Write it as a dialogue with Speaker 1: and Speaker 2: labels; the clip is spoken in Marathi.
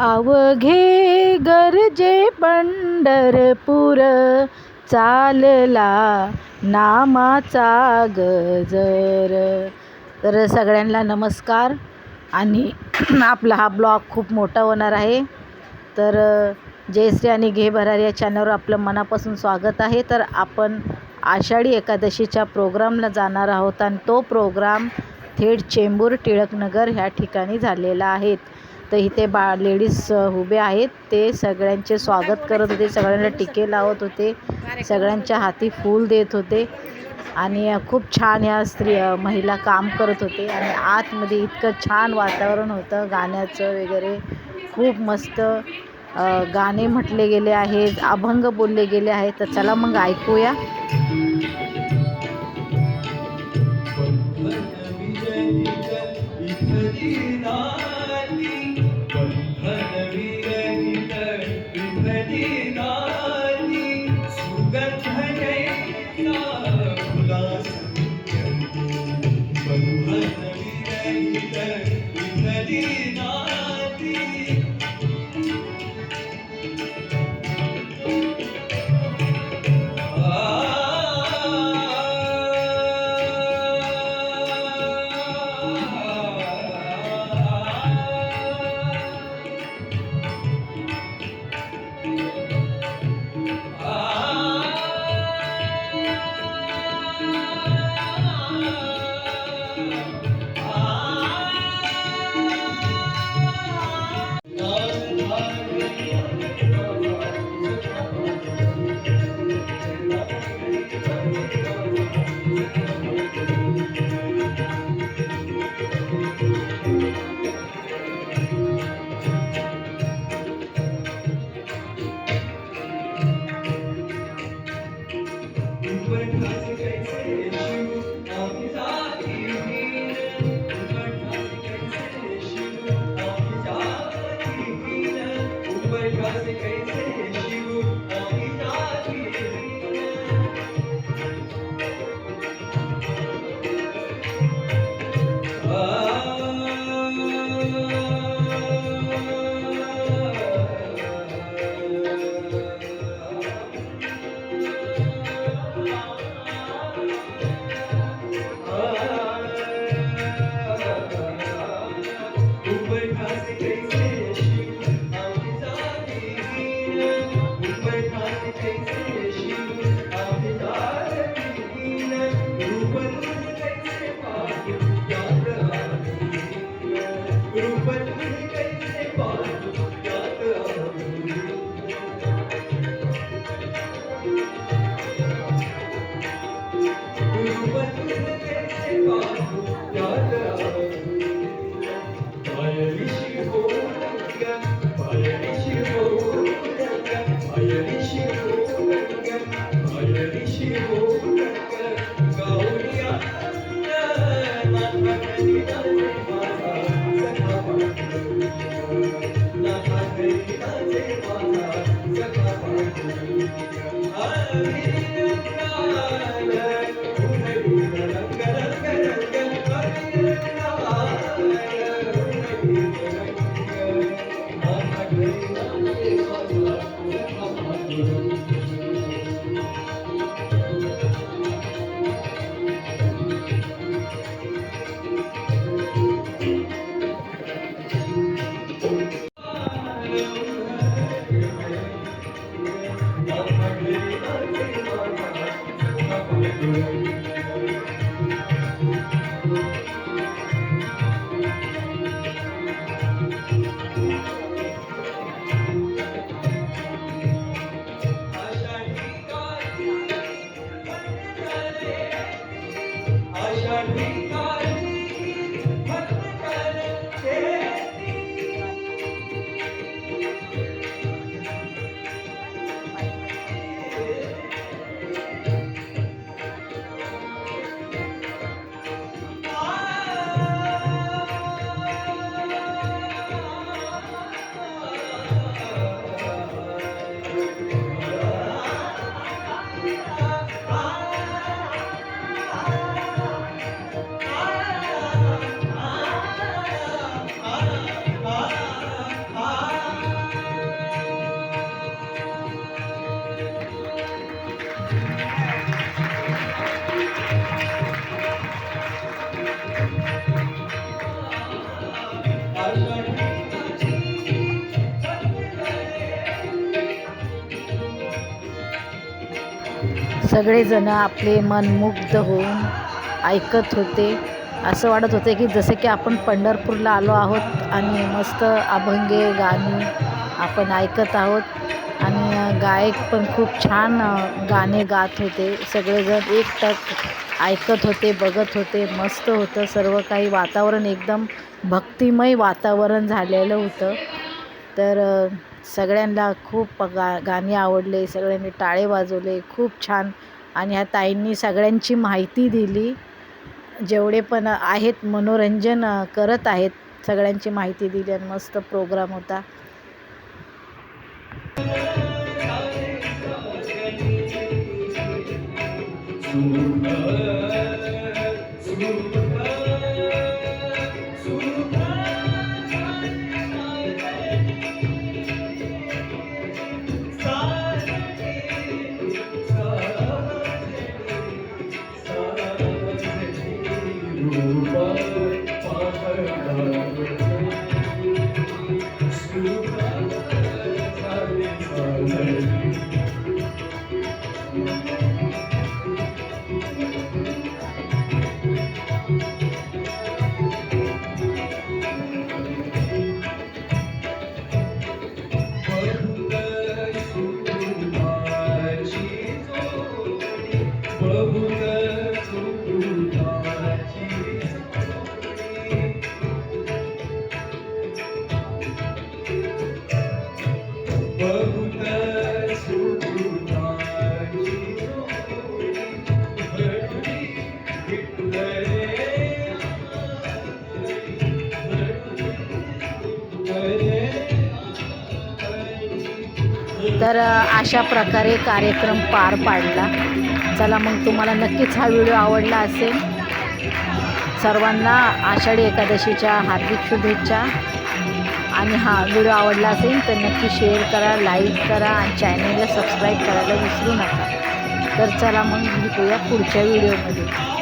Speaker 1: अवघे गरजे पंढरपूर चालला नामाचा गजर. तर सगळ्यांना नमस्कार. आणि आपला हा ब्लॉग खूप मोठा होणार आहे. तर जयश्री आणि घे भरारी या चॅनलवर आपलं मनापासून स्वागत आहे. तर आपण आषाढी एकादशीच्या प्रोग्रामला जाणार आहोत. आणि तो प्रोग्राम थेट चेंबूर टिळकनगर ह्या ठिकाणी झालेला आहेत तर इथे बा लेडीज उभे आहेत. ते सगळ्यांचे स्वागत करत होते. सगळ्यांना टिके लावत होते. सगळ्यांच्या हाती फूल देत होते. आणि खूप छान ह्या स्त्री महिला काम करत होते. आणि आतमध्ये इतकं छान वातावरण होतं. गाण्याचं वगैरे खूप मस्त गाणे म्हटले गेले आहेत. अभंग बोलले गेले आहेत. तर चला मग ऐकूया. Uber. सगळेजण आपले मन मुग्ध होऊन ऐकत होते. असं वाटत होते की जसे की आपण पंढरपूरला आलो आहोत आणि मस्त अभंगे गाणी आपण ऐकत आहोत. आणि गायक पण खूप छान गाणे गात होते. सगळेजण एकटक ऐकत होते बघत होते. मस्त होतं. सर्व काही वातावरण एकदम भक्तिमय वातावरण झालेलं होतं. तर सगळ्यांना खूप गा गाणी आवडले सगळ्यांनी टाळे वाजवले खूप छान. आणि ह्या ताईंनी सगळ्यांची माहिती दिली. जेवढे पण आहेत मनोरंजन करत आहेत सगळ्यांची माहिती दिली आणि मस्त प्रोग्राम होता. Thank you. तर अशा प्रकारे कार्यक्रम पार पाडला. चला मग तुम्हाला नक्कीच हा व्हिडिओ आवडला असेल. सर्वांना आषाढी एकादशीच्या हार्दिक शुभेच्छा. आणि हा व्हिडिओ आवडला असेल तर नक्की शेअर करा लाईक करा आणि चॅनलला सबस्क्राईब करायला विसरू नका. तर चला मग भेटूया पुढच्या व्हिडिओमध्ये.